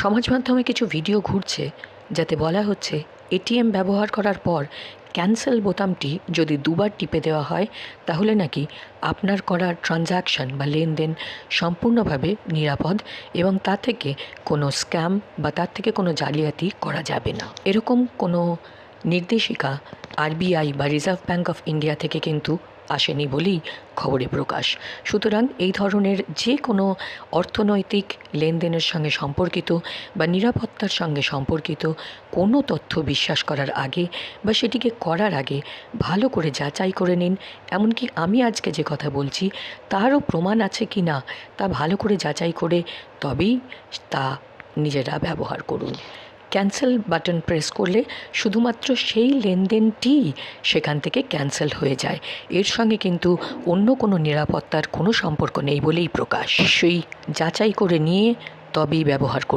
সমাজ মাধ্যমে কিছু ভিডিও ঘুরছে, যাতে বলা হচ্ছে এটিএম ব্যবহার করার পর ক্যান্সেল বোতামটি যদি দুবার টিপে দেওয়া হয়, তাহলে নাকি আপনার করার ট্রানজ্যাকশন বা লেনদেন সম্পূর্ণভাবে নিরাপদ এবং তা থেকে কোনো স্ক্যাম বা তার থেকে কোনো জালিয়াতি করা যাবে না। এরকম কোনো নির্দেশিকা আরবিআই বা রিজার্ভ ব্যাঙ্ক অফ ইন্ডিয়া থেকে কিন্তু আসেনি বলেই খবরে প্রকাশ। সুতরাং এই ধরনের যে কোনো অর্থনৈতিক লেনদেনের সঙ্গে সম্পর্কিত বা নিরাপত্তার সঙ্গে সম্পর্কিত কোনো তথ্য বিশ্বাস করার আগে বা সেটিকে করার আগে ভালো করে যাচাই করে নিন। এমনকি আমি আজকে যে কথা বলছি, তারও প্রমাণ আছে কি না, তা ভালো করে যাচাই করে তবেই তা নিজেরা ব্যবহার করুন। ক্যান্সেল বাটন প্রেস করলে শুধুমাত্র সেই লেনদেনটি সেখান থেকে ক্যান্সেল হয়ে যায়। এর সঙ্গে কিন্তু অন্য কোনো নিরাপত্তার কোনো সম্পর্ক নেই বলেই প্রকাশ। সেই যাচাই করে নিয়ে তবেই ব্যবহার করুন।